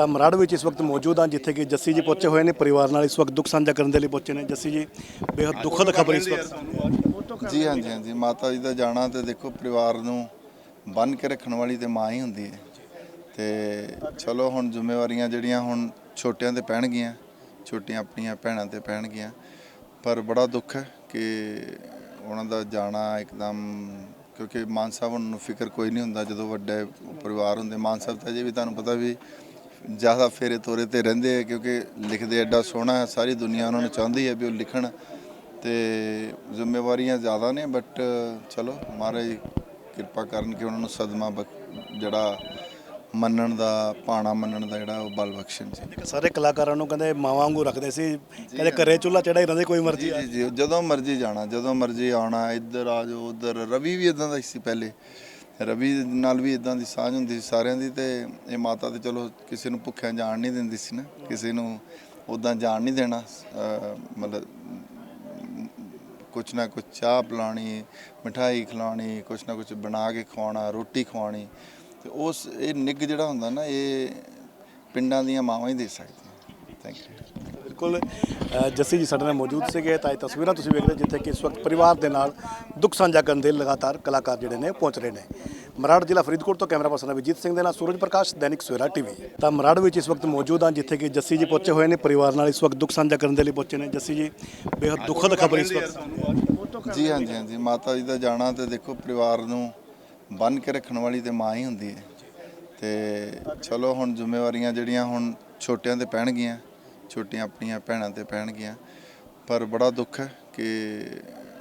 ਤਾਂ ਮਰਾੜ ਵਿੱਚ ਇਸ ਵਕਤ ਮੌਜੂਦ ਹਾਂ ਜਿੱਥੇ ਕਿ ਜੱਸੀ ਜੀ ਪਹੁੰਚੇ ਹੋਏ ਨੇ ਪਰਿਵਾਰ ਨਾਲ ਇਸ ਵਕਤ ਦੁੱਖ ਸਾਂਝਾ ਕਰਨ ਦੇ ਲਈ ਪਹੁੰਚੇ ਨੇ। ਜੱਸੀ ਜੀ ਬੇहद ਦੁਖਦ ਖਬਰ ਇਸ ਵਕਤ। ਜੀ ਹਾਂਜੀ ਹਾਂਜੀ ਮਾਤਾ ਜੀ ਦਾ ਜਾਣਾ ਤੇ ਦੇਖੋ ਪਰਿਵਾਰ ਨੂੰ ਬੰਨ ਕੇ ਰੱਖਣ ਵਾਲੀ ਤੇ ਮਾਂ ਹੀ ਹੁੰਦੀ ਹੈ। ਤੇ ਚਲੋ ਹੁਣ ਜ਼ਿੰਮੇਵਾਰੀਆਂ ਜਿਹੜੀਆਂ ਹੁਣ ਛੋਟਿਆਂ ਤੇ ਪੈਣਗੀਆਂ ਛੋਟੀਆਂ ਆਪਣੀਆਂ ਭੈਣਾਂ ਤੇ ਪੈਣਗੀਆਂ ਪਰ ਬੜਾ ਦੁੱਖ ਹੈ ਕਿ ਉਹਨਾਂ ਦਾ ਜਾਣਾ ਇੱਕਦਮ ਕਿਉਂਕਿ ਮਾਨ ਸਾਹਿਬ ਨੂੰ ਫਿਕਰ ਕੋਈ ਨਹੀਂ ਹੁੰਦਾ ਜਦੋਂ ਵੱਡੇ ਪਰਿਵਾਰ ਹੁੰਦੇ ਮਾਨ ਸਾਹਿਬ ਤਾਂ ਜੇ ਵੀ ਤੁਹਾਨੂੰ ਪਤਾ ਵੀ ਜ਼ਿਆਦਾ ਫੇਰੇ ਤੋਰੇ ਤੇ ਰਹਿੰਦੇ ਆ ਕਿਉਂਕਿ ਲਿਖਦੇ ਐਡਾ ਸੋਹਣਾ ਹੈ ਸਾਰੀ ਦੁਨੀਆ ਉਹਨਾਂ ਨੂੰ ਚਾਹੁੰਦੀ ਹੈ ਵੀ ਉਹ ਲਿਖਣ ਤੇ ਜ਼ਿੰਮੇਵਾਰੀਆਂ ਜ਼ਿਆਦਾ ਨੇ ਬਟ ਚਲੋ ਮਹਾਰਾਜ ਕਿਰਪਾ ਕਰਨ ਕਿ ਉਹਨਾਂ ਨੂੰ ਸਦਮਾ ਜਿਹੜਾ ਮੰਨਣ ਦਾ ਪਾਣਾ ਮੰਨਣ ਦਾ ਜਿਹੜਾ ਉਹ ਬਲ ਬਖਸ਼ਣ ਜੀ। ਸਾਰੇ ਕਲਾਕਾਰਾਂ ਨੂੰ ਕਹਿੰਦੇ ਮਾਵਾਂ ਵਾਂਗੂ ਰੱਖਦੇ ਸੀ ਕਹਿੰਦੇ ਘਰੇ ਚੁੱਲ੍ਹਾ ਚੜਾ ਹੀ ਰਹਿੰਦੇ ਕੋਈ ਮਰਜ਼ੀ ਜੀ ਜੀ ਜਦੋਂ ਮਰਜ਼ੀ ਜਾਣਾ ਜਦੋਂ ਮਰਜ਼ੀ ਆਉਣਾ ਇੱਧਰ ਆ ਜਾਓ ਉੱਧਰ ਰਵੀ ਵੀ ਇਦਾਂ ਦਾ ਸੀ ਪਹਿਲੇ। ਰਵੀ ਨਾਲ ਵੀ ਇਦਾਂ ਦੀ ਸਾਂਝ ਹੁੰਦੀ ਸੀ ਸਾਰਿਆਂ ਦੀ ਤੇ ਇਹ ਮਾਤਾ ਤੇ ਚਲੋ ਕਿਸੇ ਨੂੰ ਭੁੱਖਿਆਂ ਜਾਣ ਨਹੀਂ ਦਿੰਦੀ ਸੀ ਨਾ, ਕਿਸੇ ਨੂੰ ਉਦਾਂ ਜਾਣ ਨਹੀਂ ਦੇਣਾ ਮਤਲਬ ਕੁਛ ਨਾ ਕੁਛ ਚਾਹ ਪਿਲਾਣੀ ਮਠਾਈ ਖਿਲਾਣੀ ਕੁਛ ਨਾ ਕੁਛ ਬਣਾ ਕੇ ਖਵਾਉਣਾ, ਰੋਟੀ ਖਵਾਉਣੀ, ਤੇ ਉਸ ਇਹ ਨਿੱਘ ਜਿਹੜਾ ਹੁੰਦਾ ਨਾ, ਇਹ ਪਿੰਡਾਂ ਦੀਆਂ ਮਾਵਾਂ ਹੀ ਦੇ ਸਕਦੀਆਂ। ਥੈਂਕ ਯੂ ਬਿਲਕੁਲ ਜੱਸੀ ਜੀ ਸਾਡੇ ਨਾਲ ਮੌਜੂਦ ਸੀਗੇ ਤਾਂ ਇਹ ਤਸਵੀਰਾਂ ਤੁਸੀਂ ਵੇਖ ਰਹੇ ਜਿੱਥੇ ਕਿ ਇਸ ਵਕਤ ਪਰਿਵਾਰ ਦੇ ਨਾਲ ਦੁੱਖ ਸਾਂਝਾ ਕਰਨ ਦੇ ਲਗਾਤਾਰ ਕਲਾਕਾਰ ਜਿਹੜੇ ਨੇ ਪਹੁੰਚ ਰਹੇ ਨੇ। ਮਰਾੜ ਜ਼ਿਲ੍ਹਾ ਫਰੀਦਕੋਟ ਤੋਂ ਕੈਮਰਾ ਪਰਸਨ ਅਭਿਜੀਤ ਸਿੰਘ ਦੇ ਨਾਲ ਸੂਰਜ ਪ੍ਰਕਾਸ਼, ਦੈਨਿਕ ਸਵੇਰਾ ਟੀਵੀ ਤਾਂ ਮਰਾੜ ਵਿੱਚ ਇਸ ਵਕਤ ਮੌਜੂਦ ਹਾਂ ਜਿੱਥੇ ਕਿ ਜੱਸੀ ਜੀ ਪਹੁੰਚੇ ਹੋਏ ਨੇ, ਪਰਿਵਾਰ ਨਾਲ ਇਸ ਵਕਤ ਦੁੱਖ ਸਾਂਝਾ ਕਰਨ ਦੇ ਲਈ ਪਹੁੰਚੇ ਨੇ। ਜੱਸੀ ਜੀ ਬੇहद ਦੁਖਦ ਖਬਰ ਇਸ ਵਕਤ। ਜੀ ਹਾਂਜੀ ਹਾਂਜੀ ਮਾਤਾ ਜੀ ਦਾ ਜਾਣਾ ਤੇ ਦੇਖੋ ਪਰਿਵਾਰ ਨੂੰ ਬੰਨ ਕੇ ਰੱਖਣ ਵਾਲੀ ਤੇ ਮਾਂ ਹੀ ਹੁੰਦੀ ਹੈ। ਤੇ ਚਲੋ ਹੁਣ ਜ਼ਿੰਮੇਵਾਰੀਆਂ ਜਿਹੜੀਆਂ ਹੁਣ ਛੋਟਿਆਂ ਤੇ ਪੈਣਗੀਆਂ ਛੋਟੀਆਂ ਆਪਣੀਆਂ ਭੈਣਾਂ ਤੇ ਪੈਣਗੀਆਂ, ਪਰ ਬੜਾ ਦੁੱਖ ਹੈ ਕਿ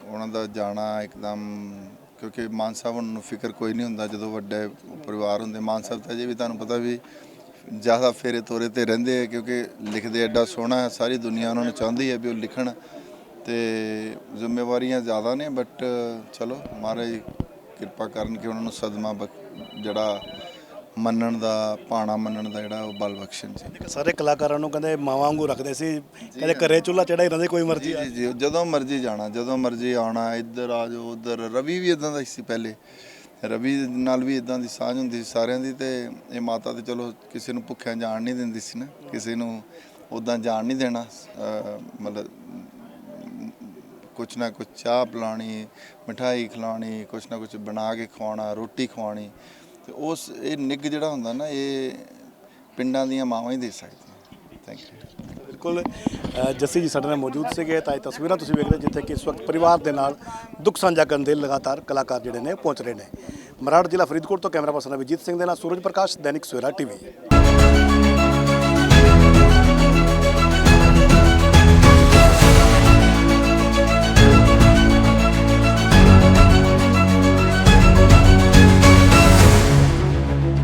ਉਹਨਾਂ ਦਾ ਜਾਣਾ ਇੱਕਦਮ, ਕਿਉਂਕਿ ਮਾਨ ਸਾਹਿਬ ਨੂੰ ਫਿਕਰ ਕੋਈ ਨਹੀਂ ਹੁੰਦਾ ਜਦੋਂ ਵੱਡੇ ਪਰਿਵਾਰ ਹੁੰਦੇ। ਮਾਨ ਸਾਹਿਬ ਤਾਂ ਜੇ ਵੀ ਤੁਹਾਨੂੰ ਪਤਾ ਵੀ ਜ਼ਿਆਦਾ ਫੇਰੇ ਤੋਰੇ ਤੇ ਰਹਿੰਦੇ ਆ, ਕਿਉਂਕਿ ਲਿਖਦੇ ਐਡਾ ਸੋਹਣਾ ਹੈ, ਸਾਰੀ ਦੁਨੀਆ ਉਹਨਾਂ ਨੂੰ ਚਾਹੁੰਦੀ ਹੈ ਵੀ ਉਹ ਲਿਖਣ। ਤੇ ਜ਼ਿੰਮੇਵਾਰੀਆਂ ਜ਼ਿਆਦਾ ਨੇ ਬਟ ਚਲੋ ਮਹਾਰਾਜ ਕਿਰਪਾ ਕਰਨ ਕਿ ਉਹਨਾਂ ਨੂੰ ਸਦਮਾ ਬਖ- ਜਿਹੜਾ ਮੰਨਣ ਦਾ ਪਾਣਾ ਮੰਨਣ ਦਾ ਜਿਹੜਾ ਉਹ ਬਲ ਬਖਸ਼ਣ ਜੀ ਸਾਰੇ ਕਲਾਕਾਰਾਂ ਨੂੰ ਕਹਿੰਦੇ ਮਾਵਾਂ ਵਾਂਗੂ ਰੱਖਦੇ ਸੀ। ਕਹਿੰਦੇ ਘਰੇ ਚੁੱਲ੍ਹਾ ਚੜਾ ਹੀ ਰਹਿੰਦੇ ਕੋਈ ਮਰਜ਼ੀ ਜੀ ਜੀ ਜਦੋਂ ਮਰਜ਼ੀ ਜਾਣਾ ਜਦੋਂ ਮਰਜ਼ੀ ਆਉਣਾ ਇੱਧਰ ਆ ਜਾਓ ਉੱਧਰ। ਰਵੀ ਵੀ ਇਦਾਂ ਦਾ ਸੀ ਪਹਿਲੇ। ਰਵੀ ਨਾਲ ਵੀ ਇਦਾਂ ਦੀ ਸਾਂਝ ਹੁੰਦੀ ਸੀ ਸਾਰਿਆਂ ਦੀ ਤੇ ਇਹ ਮਾਤਾ ਤੇ ਚਲੋ ਕਿਸੇ ਨੂੰ ਭੁੱਖਿਆਂ ਜਾਣ ਨਹੀਂ ਦਿੰਦੀ ਸੀ ਨਾ। ਕਿਸੇ ਨੂੰ ਉਦਾਂ ਜਾਣ ਨਹੀਂ ਦੇਣਾ ਮਤਲਬ ਕੁਛ ਨਾ ਕੁਛ ਚਾਹ ਪਿਲਾਣੀ ਮਠਾਈ ਖਿਲਾਣੀ ਕੁਛ ਨਾ ਕੁਛ ਬਣਾ ਕੇ ਖਵਾਉਣਾ ਰੋਟੀ ਖਵਾਉਣੀ। ਤੇ ਉਸ ਇਹ ਨਿੱਘ ਜਿਹੜਾ ਹੁੰਦਾ ਨਾ, ਇਹ ਪਿੰਡਾਂ ਦੀਆਂ ਮਾਵਾਂ ਹੀ ਦੇ ਸਕਦੀਆਂ। ਥੈਂਕ ਯੂ ਬਿਲਕੁਲ। ਜੱਸੀ ਜੀ ਸਾਡੇ ਨਾਲ ਮੌਜੂਦ ਸੀਗੇ, ਤਾਂ ਇਹ ਤਸਵੀਰਾਂ ਤੁਸੀਂ ਵੇਖ ਰਹੇ ਜਿੱਥੇ ਕਿ ਇਸ ਵਕਤ ਪਰਿਵਾਰ ਦੇ ਨਾਲ ਦੁੱਖ ਸਾਂਝਾ ਕਰਨ ਦੇ ਲਗਾਤਾਰ ਕਲਾਕਾਰ ਜਿਹੜੇ ਨੇ ਪਹੁੰਚ ਰਹੇ ਨੇ। ਮਰਾੜ ਜ਼ਿਲ੍ਹਾ ਫਰੀਦਕੋਟ ਤੋਂ ਕੈਮਰਾ ਪਰਸਨ ਅਭਿਜੀਤ ਸਿੰਘ ਦੇ ਨਾਲ ਸੂਰਜ ਪ੍ਰਕਾਸ਼, ਦੈਨਿਕ ਸਵੇਰਾ ਟੀਵੀ।